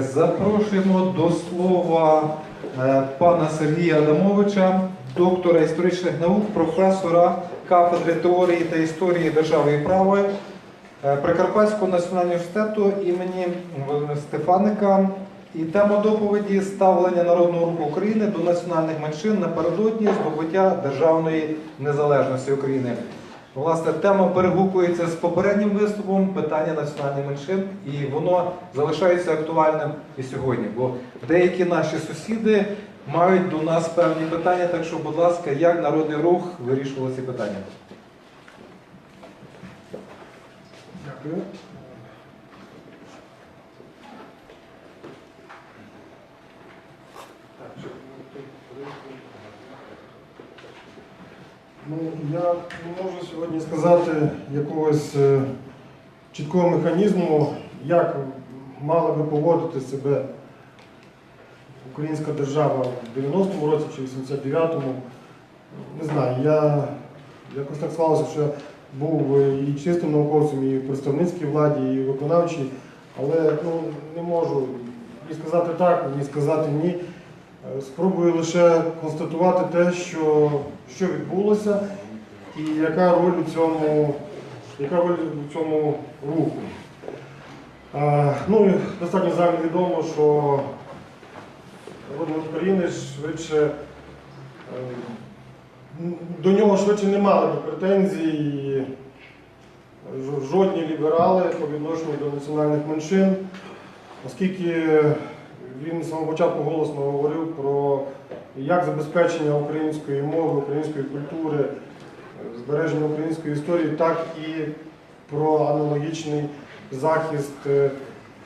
Запрошуємо до слова е, пана Сергія Адамовича, доктора історичних наук, професора кафедри теорії та історії держави і права е, Прикарпатського національного університету імені Стефаника. І тема доповіді ставлення Народного руху України до національних меншин напередодні здобуття державної незалежності України. Власне, тема перегукується з попереднім виступом питання національних меншин, і воно залишається актуальним і сьогодні. Бо деякі наші сусіди мають до нас певні питання, так що, будь ласка, як народний рух вирішував ці питання? Дякую. Ну, я не можу сьогодні сказати якогось е, чіткого механізму, як мала би поводити себе українська держава в 90-му році чи 89-му. Не знаю, я якось так склалося, що я був і чистим науковцем, і в представницькій владі, і виконавчій, але ну, не можу ні сказати так, ні сказати ні. Е, Спробую лише констатувати те, що, що відбулося, і яка роль у цьому, яка роль у цьому руху. А, ну, і достатньо загальновідомо, що Народний України швидше. е, до нього швидше не мали претензій жодні ліберали по відношенню до національних меншин, оскільки він з самого початку голосно говорив про як забезпечення української мови, української культури, збереження української історії, так і про аналогічний захист е,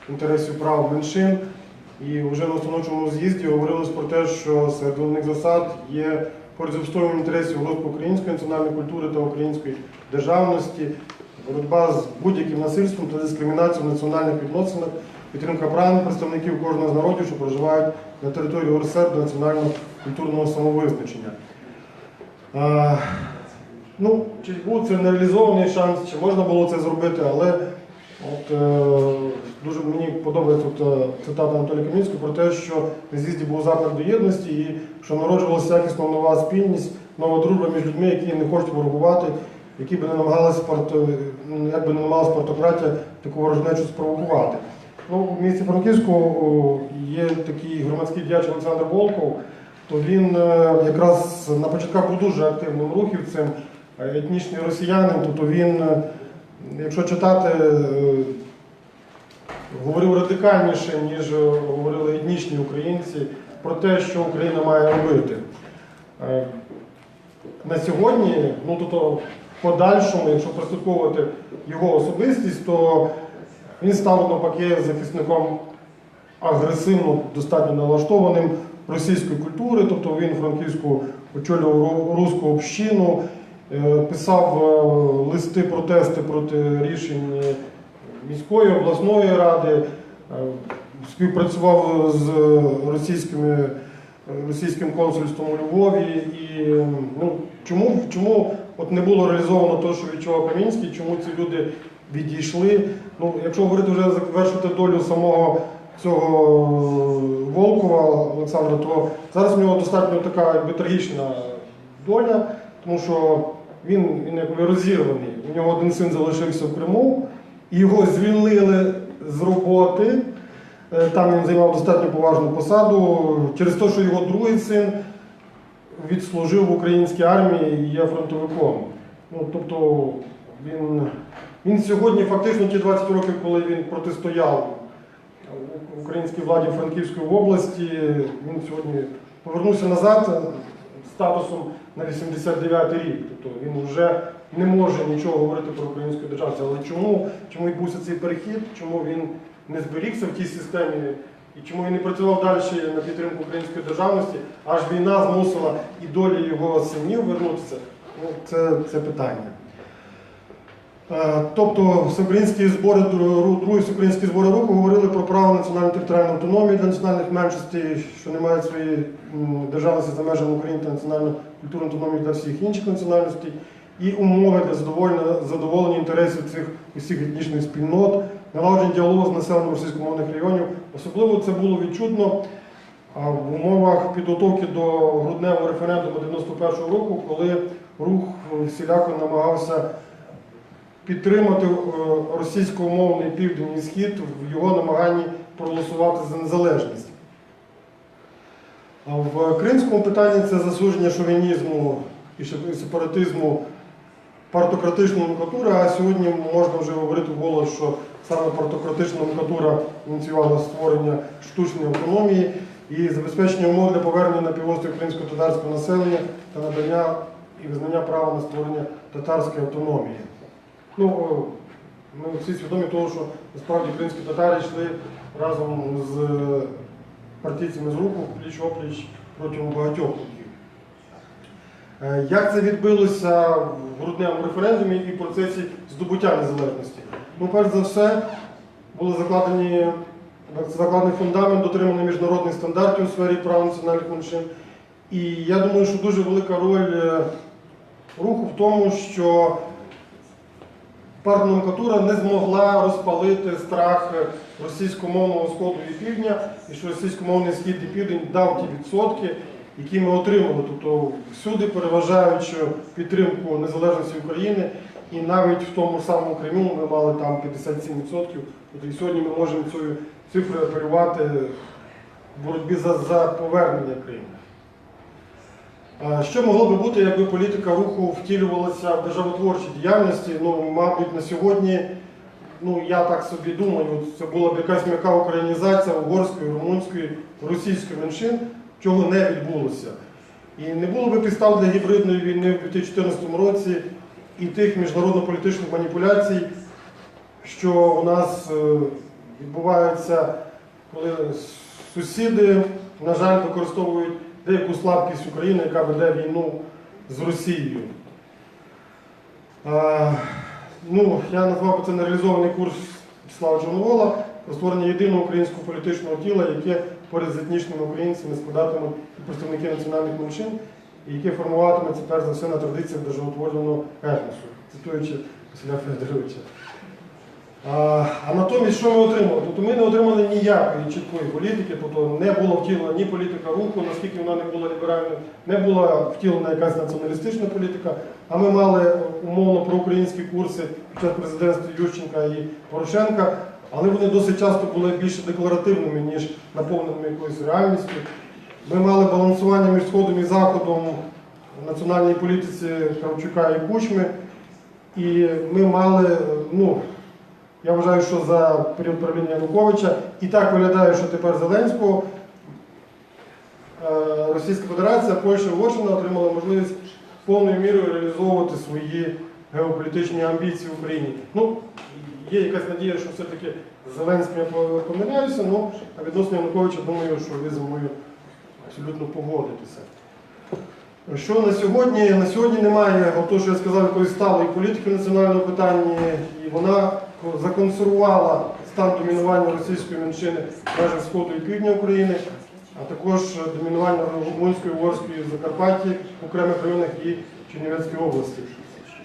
інтересів прав меншин. І вже на установчому з'їзді говорилось про те, що серед головних засад є з інтересів розвитку української національної культури та української державності, боротьба з будь-яким насильством та дискримінацією в національних відносинах, підтримка прав представників кожного з народів, що проживають на території ОРСР до національного культурного самовизначення. А, ну, чи був це нереалізований шанс, чи можна було це зробити, але от, е, дуже мені подобається тут е, цитата Анатолія Камінського про те, що на з'їзді був заклик до єдності і що народжувалася якісно нова спільність, нова дружба між людьми, які не хочуть ворогувати, які би не намагалися не намагалася партократія таку ворожнечу спровокувати. Ну, в місті Франківську є такий громадський діяч Олександр Волков, то він е, якраз на початках був дуже активним рухівцем, е, етнічний росіянин, тобто він, е, якщо читати, е, говорив радикальніше, ніж е, говорили етнічні українці, про те, що Україна має робити. Е, На сьогодні, ну тобто подальшому, якщо прослідковувати його особистість, то він став навпаки захисником агресивно достатньо налаштованим російської культури, тобто він франківську очолював руську общину, е, писав е, листи протести проти рішень міської обласної ради, е, співпрацював з російськими, російським консульством у Львові. І ну, чому, чому от не було реалізовано те, що відчував Камінський, чому ці люди відійшли? Ну, якщо говорити вже завершити долю самого цього Волкова Олександра, то зараз в нього достатньо така трагічна доля, тому що він, він якби розірваний. У нього один син залишився в Криму, його звільнили з роботи. Е, Там він займав достатньо поважну посаду через те, що його другий син відслужив в українській армії і є фронтовиком. Ну, тобто він, він сьогодні фактично ті 20 років, коли він протистояв українській владі Франківської області, він сьогодні повернувся назад статусом на 89-й рік. Тобто він вже не може нічого говорити про українську державність. Але чому, чому відбувся цей перехід, чому він не зберігся в тій системі і чому він не працював далі на підтримку української державності, аж війна змусила і долі його синів вернутися, ну, це, це питання. Е, Тобто всеукраїнські збори, дру- другі всеукраїнські збори руху говорили про право національної територіальної автономії для національних меншостей, що не мають своєї державності за межами України та національну культурну автономію для всіх інших національностей. і умови для задоволення, задоволення інтересів цих усіх етнічних спільнот, налагодження діалогу з населенням російськомовних районів. Особливо це було відчутно в умовах підготовки до грудневого референдуму 91-го року, коли рух всіляко намагався підтримати е, російськомовний південний схід в його намаганні проголосувати за незалежність. В кримському питанні це засудження шовінізму і сепаратизму партократичної номенклатури, а сьогодні можна вже говорити вголос, що саме партократична номенклатура ініціювала створення штучної автономії і забезпечення умов для повернення на півострів кримсько-татарського населення та надання і визнання права на створення татарської автономії. Ну, ми всі свідомі того, що насправді кримські татари йшли разом з е, партійцями з руху пліч-опліч протягом багатьох років. Е, Як це відбилося в грудневому референдумі і процесі здобуття незалежності? Ну, перш за все, були закладені закладений фундамент дотримання міжнародних стандартів у сфері прав національних меншин. І я думаю, що дуже велика роль е, руху в тому, що партноменклатура не змогла розпалити страх російськомовного сходу і півдня, і що російськомовний схід і південь дав ті відсотки, які ми отримали. Тобто всюди переважаючи підтримку незалежності України, і навіть в тому самому Криму ми мали там 57%. Тобто і сьогодні ми можемо цю цифру оперувати в боротьбі за, за повернення Криму. Що могло би бути, якби політика руху втілювалася в державотворчій діяльності? Ну, мабуть, на сьогодні, ну я так собі думаю, це була б якась м'яка українізація угорської, румунської, російської меншин, чого не відбулося. І не було б підстав для гібридної війни в 2014 році і тих міжнародно-політичних маніпуляцій, що у нас е, відбуваються, коли сусіди, на жаль, використовують деяку слабкість України, яка веде війну з Росією. А, ну, я назвав би це нереалізований курс Слава Чорновола про створення єдиного українського політичного тіла, яке поряд з етнічними українцями складатимуть і представники національних меншин, і яке формуватиметься перш за все на традиціях державотворного етносу, цитуючи Василя Федоровича. А, натомість, що ми отримали? Тобто ми не отримали ніякої чіткої політики, тобто не було втілена ні політика руху, наскільки вона не була ліберальною, не була втілена якась націоналістична політика, а ми мали умовно проукраїнські курси під час президентства Ющенка і Порошенка, але вони досить часто були більше декларативними, ніж наповненими якоюсь реальністю. Ми мали балансування між Сходом і Заходом в національній політиці Кравчука і Кучми. І ми мали, ну, я вважаю, що за період правління Януковича і так виглядає, що тепер Зеленського е, Російська Федерація, Польща, Угорщина отримали можливість повною мірою реалізовувати свої геополітичні амбіції в Україні. Ну, є якась надія, що все-таки з Зеленським я помиляюся, ну, а відносно Януковича думаю, що ви зі мною абсолютно погодитеся. Що на сьогодні? На сьогодні немає, от що я сказав, якоїсь сталої політики в національному питанні, і вона законсервувала стан домінування російської меншини в межах Сходу і Півдня України, а також домінування румунської, угорської Закарпатті, окремих районах і Чернівецької області.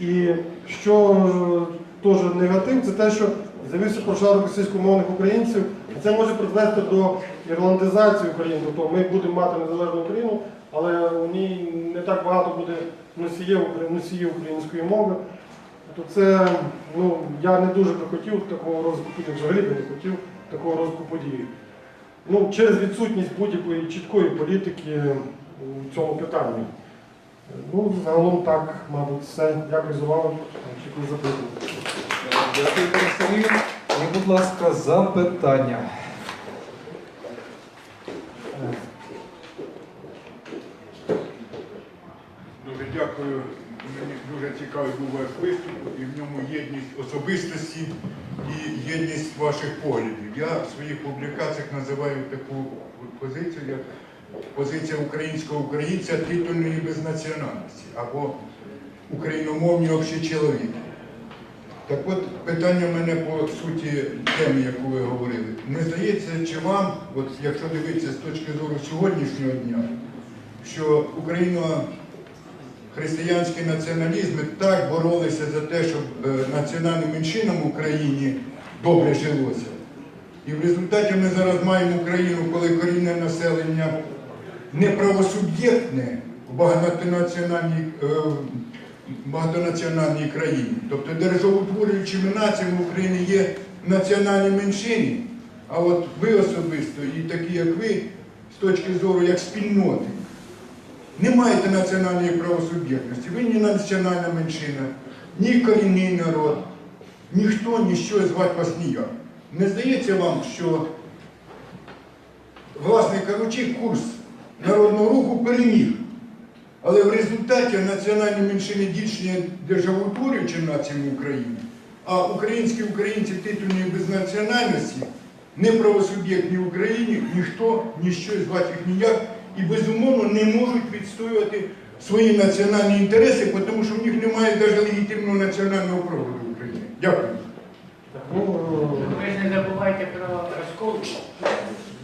І що е, теж негатив, це те, що з'явився прошарок російськомовних українців, і це може призвести до ірландизації України. Тобто ми будемо мати незалежну Україну, але у ній не так багато буде носіїв української мови. Тобто це, ну, я не дуже би хотів такого розвитку подій, взагалі би не хотів такого розвитку подій. Ну, через відсутність будь-якої чіткої політики у цьому питанні. Ну, загалом так, мабуть, все. Дякую за увагу. Очікую запитання. Дякую, Сергію. І, будь ласка, запитання. Дуже дякую. Мені дуже цікавий був ваш виступ, і в ньому єдність особистості і єдність ваших поглядів. Я в своїх публікаціях називаю таку позицію, як позиція українського українця титульної безнаціональності або україномовні общечоловіки. Так от питання в мене по суті теми, яку ви говорили. Не здається, чи вам, от якщо дивитися з точки зору сьогоднішнього дня, що Україна християнські націоналізми так боролися за те, щоб е, національним меншинам в Україні добре жилося. І в результаті ми зараз маємо Україну, коли корінне населення неправосуб'єктне в багатонаціональній, е, багатонаціональній країні. Тобто державотворюючими націями України є національні меншини, а от ви особисто і такі, як ви, з точки зору як спільноти, не маєте національної правосуб'єктності. Ви ні національна меншина, ні корінний народ, ніхто, ніщо звати вас ніяк. Не здається вам, що, власне кажучи, курс народного руху переміг. Але в результаті національні меншини дійшні державоутворюючі націями України, а українські українці титульної безнаціональності, неправосуб'єктні в Україні, ніхто, ніщо звати їх ніяк, і безумовно не можуть відстоювати свої національні інтереси, тому що в них немає навіть легітимного національного проводу в Україні. Дякую. Ну, Ви ж не забувайте про розкол.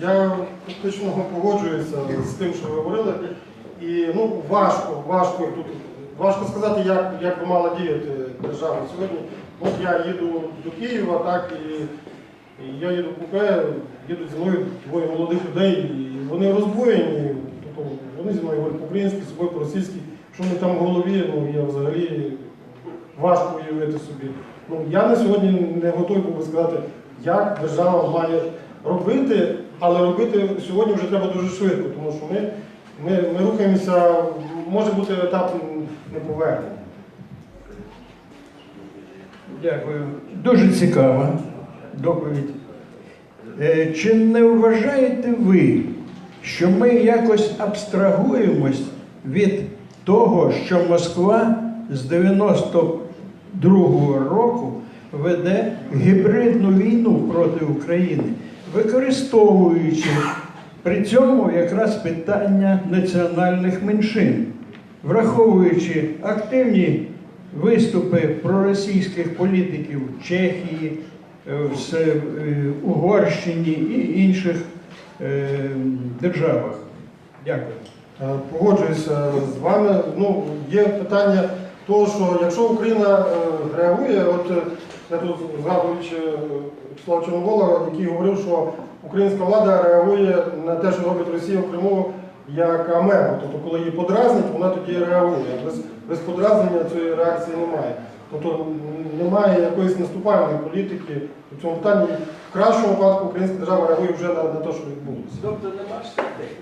Я фактично погоджуюся з тим, що ви говорили. І ну, важко, важко тут важко сказати, як, як би мала діяти держава сьогодні. От я їду до Києва, так, і, я їду в їдуть зі мною двоє молодих людей, і вони роздвоєні. Тобто вони зі мною говорять по-українськи, з собою по-російськи. Що вони там в голові, ну я взагалі важко уявити собі. Ну, я на сьогодні не готовий був би сказати, як держава має робити, але робити сьогодні вже треба дуже швидко, тому що ми, ми, ми рухаємося, може бути етап неповернення. Дякую. Дуже цікава доповідь. Е, Чи не вважаєте ви, що ми якось абстрагуємось від того, що Москва з 92-го року веде гібридну війну проти України, використовуючи при цьому якраз питання національних меншин, враховуючи активні виступи проросійських політиків Чехії, в е, Угорщині і інших е, державах. Дякую. Е, Погоджуюся з вами. Ну, є питання того, що якщо Україна е, реагує, от е, я тут згадуючи е, Вячеслава Чорновола, який говорив, що українська влада реагує на те, що робить Росія в Криму, як амеба. Тобто, коли її подразнить, вона тоді реагує. Без, без подразнення цієї реакції немає. Тобто немає якоїсь наступальної політики у цьому питанні. В кращому випадку українська держава реагує вже на, на те, що відбулося. Тобто нема стратегії.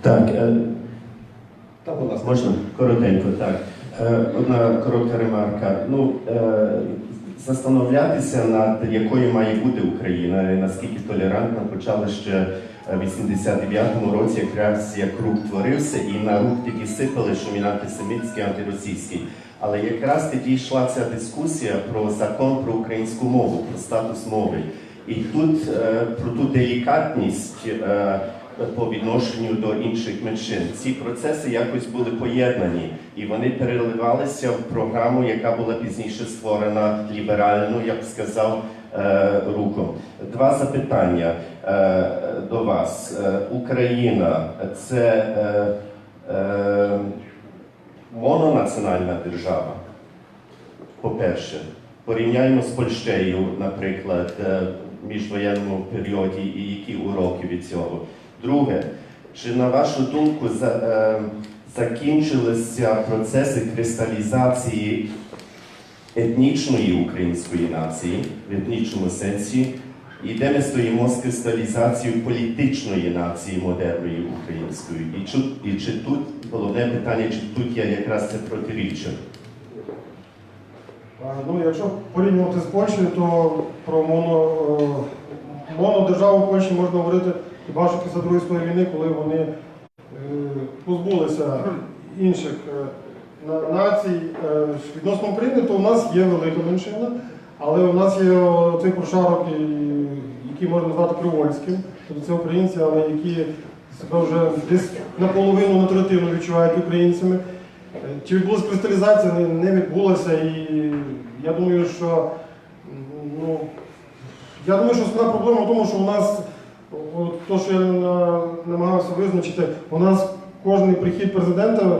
Так, е, Та, будь ласка. можна коротенько, так. Е, Одна коротка ремарка. Ну, е, застановлятися над якою має бути Україна, і наскільки толерантна почали ще в 89-му році, як рух творився, і на рух тільки сипали, що він антисемітський, антиросійський. Але якраз тоді йшла ця дискусія про закон про українську мову, про статус мови. І тут е, про ту делікатність е, по відношенню до інших меншин. Ці процеси якось були поєднані, і вони переливалися в програму, яка була пізніше створена ліберальну, я б сказав, е, рухом. Два запитання е, до вас. Е, Україна це мононаціональна держава. По-перше, порівняємо з Польщею, наприклад, в міжвоєнному періоді, і які уроки від цього. Друге, чи на вашу думку закінчилися процеси кристалізації етнічної української нації в етнічному сенсі, і де ми стоїмо з кристалізацією політичної нації модерної української? І чи, і чи тут головне питання, чи тут є якраз це протиріччя? Ну, якщо порівнювати з Польщею, то про моно, е, монодержаву Польщі можна говорити хіба що після Другої війни, коли вони е, позбулися інших е, націй. Е, Відносно України, то у нас є велика меншина, але у нас є цей прошарок, який можна назвати Привольським. Тобто це українці, але які себе вже десь наполовину натуративно відчувають українцями. Е, Чи відбулася кристалізація? Не, відбулася. І я думаю, що ну, я думаю, що проблема в тому, що у нас, от, то, що я намагався визначити, у нас кожний прихід президента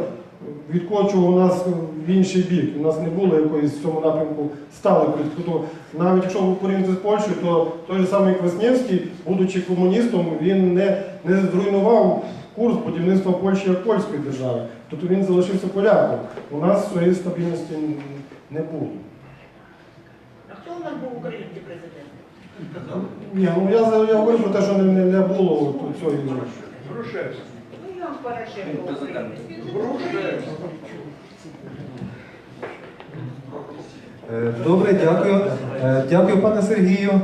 відкочував у нас в інший бік. У нас не було якоїсь в цьому напрямку сталої політики. Тобто, навіть якщо ви порівняти з Польщею, то той же самий Квасневський, будучи комуністом, він не, не зруйнував курс будівництва Польщі як польської держави. Тобто він залишився поляком. У нас своєї стабільності не було. А хто у нас був український президент? Ні, ну я, за- я говорю про те, що не, не, було цієї. Грушевський. Йон Порошенко Грушевський. Е, Добре, дякую. Е, Дякую, пане Сергію.